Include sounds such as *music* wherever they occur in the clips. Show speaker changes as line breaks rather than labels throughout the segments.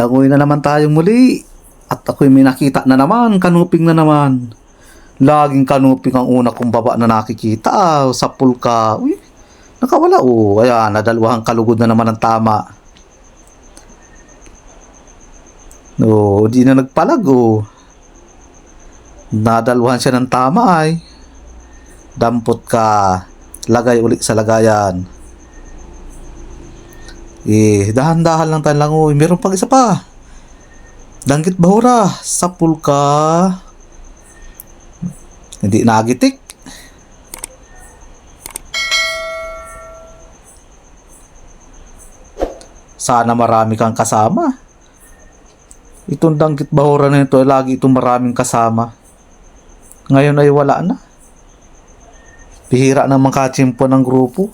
Langoy na naman tayo muli. At ako'y may nakita na naman, kanuping na naman. Laging kanuping ang una kong baba na nakikita ah, sa pulka. Uy, nakawala oh. Ayan, nadalawang kalugod na naman ang tama. No, di na nagpalag oh. Nadalwahan siya ng tama ay. Dampot ka. Lagay ulit sa lagayan. Eh, dahan-dahan lang tayo langoy. Meron pang isa pa. Danggit bahura. Sapul ka. Hindi nagitik. Sana marami kang kasama. Itong danggit bahura na ito, lagi itong maraming kasama. Ngayon ay wala na. Bihira na makachimpo ng grupo.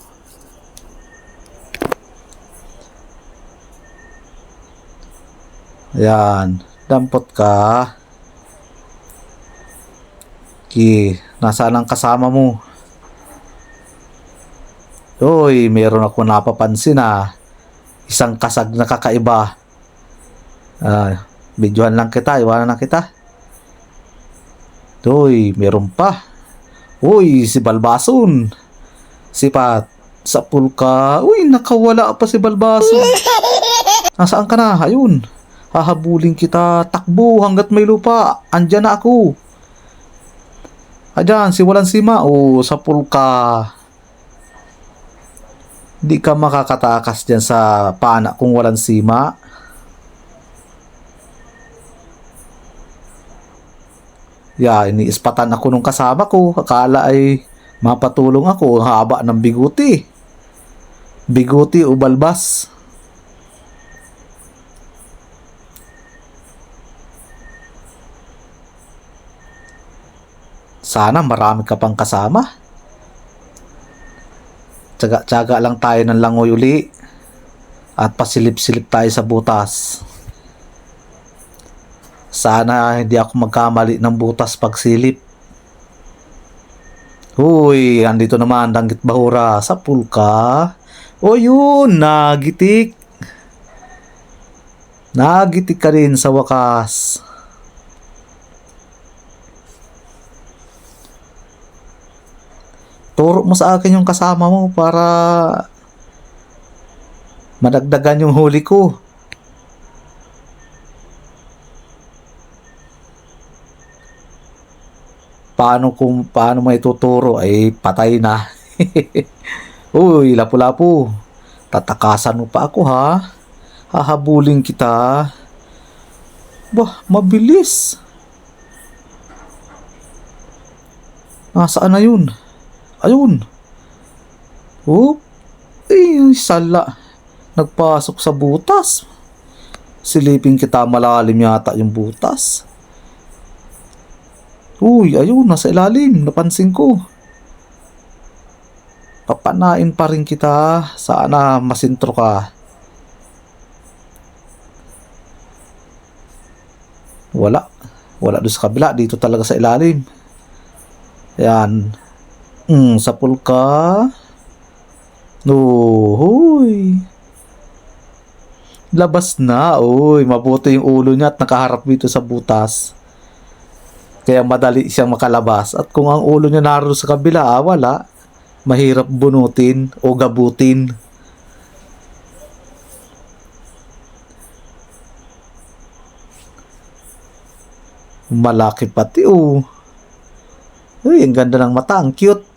Ayan. Dampot ka. Ki, nasaan ang kasama mo? Uy, meron ako napapansin ah. Isang kasag na kakaiba. Ah, videohan lang kita, iwanan na kita. Uy, meron pa. Uy, si Balbason. Si Pat. Sa pulka. Uy, nakawala pa si Balbason. *laughs* Nasaan ka na? Ayun. Hahabulin kita. Takbo hanggat may lupa. Andyan na ako. Ayan, si Walang Sima. O, sa pulka. Di ka makakatakas dyan sa pana kung walang sima. Ya, iniispatan ako nung kasama ko. Akala ay mapatulong ako. Haba ng biguti. Biguti o balbas. Sana marami ka pang kasama. Tsaga-tsaga lang tayo ng langoy uli. At pasilip-silip tayo sa butas. Sana hindi ako magkamali ng butas pagsilip. Uy, andito naman, danggit bahura sa pulka. O yun, nagitik. Nagitik ka rin sa wakas. Turo mo sa akin yung kasama mo para madagdagan yung huli ko. paano kung paano mo ituturo ay patay na. *laughs* Uy, lapu-lapu. Tatakasan mo pa ako ha. Hahabulin kita. Bah, mabilis. Nasaan na yun? Ayun. Oh. Ay, sala. Nagpasok sa butas. Silipin kita malalim yata yung butas. Uy, ayun, nasa ilalim. Napansin ko. Papanain pa rin kita. Sana masintro ka. Wala. Wala doon sa kabila. Dito talaga sa ilalim. Ayan. Mm, sa pulka. Uy. Labas na. Uy, mabuti yung ulo niya at nakaharap dito sa butas. Kaya madali siyang makalabas. At kung ang ulo niya naroon sa kabila, ah, wala. Mahirap bunutin o gabutin. Malaki pati oh. Uy, ang ganda ng mata. Ang cute.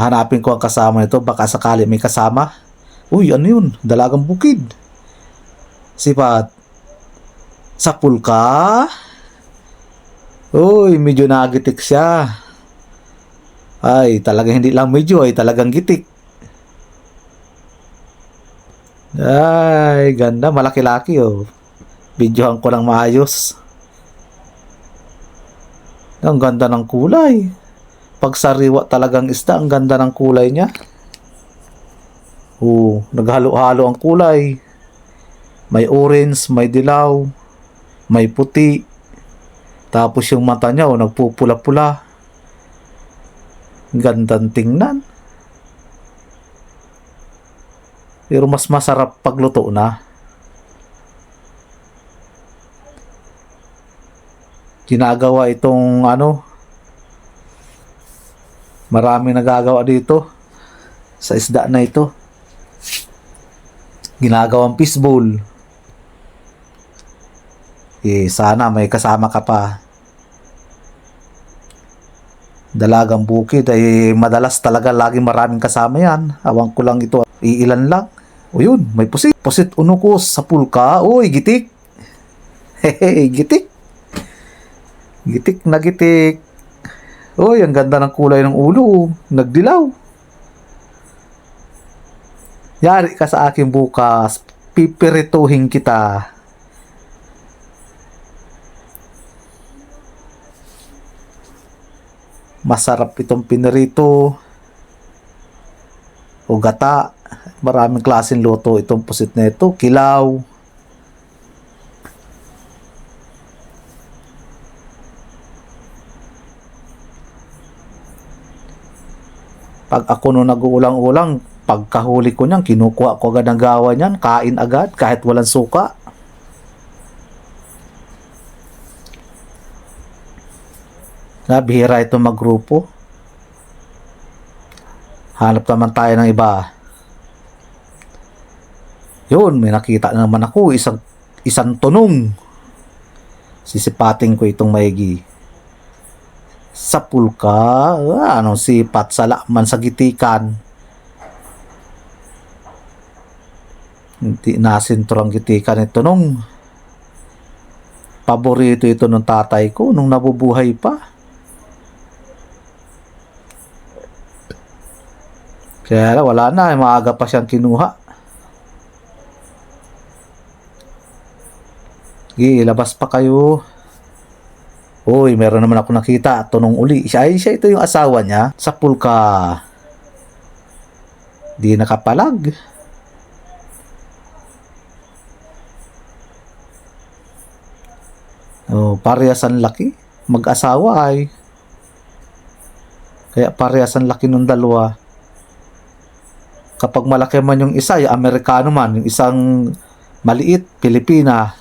Hanapin ko ang kasama nito. Baka sakali may kasama. Uy, ano yun? Dalagang bukid. Sipat. Sa pulka? Uy, medyo nagitik siya. Ay, talagang hindi lang medyo, ay talagang gitik. Ay, ganda. Malaki-laki oh. Videohan ko lang maayos. Ang ganda ng kulay. Pag sariwa talagang isda, ang ganda ng kulay niya. Oh, naghalo-halo ang kulay. May orange, may dilaw, may puti. Tapos yung mata niya, oh, nagpupula-pula. Gandang tingnan. Pero mas masarap pagluto na. Ginagawa itong ano, marami nagagawa dito sa isda na ito. Ginagawang fishbowl. Eh, sana may kasama ka pa. Dalagang bukid ay madalas talaga laging maraming kasama yan. Awang ko lang ito. Iilan lang. O yun, may pusit. Pusit unukos sa pulka. Uy, gitik. *laughs* Hehe, gitik. Gitik na gitik. Uy, ang ganda ng kulay ng ulo. Nagdilaw. Yari ka sa akin bukas. Pipirituhin kita. Masarap itong pinirito. O gata. Maraming klaseng luto itong pusit na ito. Kilaw. Pag ako nung nag-uulang-ulang, pagkahuli ko niyan, kinukuha ko agad ang gawa niyan, kain agad kahit walang suka. Nabihira ito maggrupo. Hanap naman tayo ng iba. Yun, may nakita na naman ako, isang, isang tunong. Sisipating ko itong maigi. Sa pulka, ah, anong sipat sa laman sa gitikan. Hindi nasintro ang gitikan ito nung paborito ito ng tatay ko nung nabubuhay pa. Kaya wala na, maaga pa siyang kinuha. Sige, labas pa kayo. Uy, meron naman ako nakita. Tunong uli. Siya, ay, siya ito yung asawa niya. Sa pulka. Di nakapalag. Oh, parehas ang laki. Mag-asawa ay. Kaya parehas ang laki ng dalawa. Kapag malaki man yung isa, yung Amerikano man, yung isang maliit, Pilipina,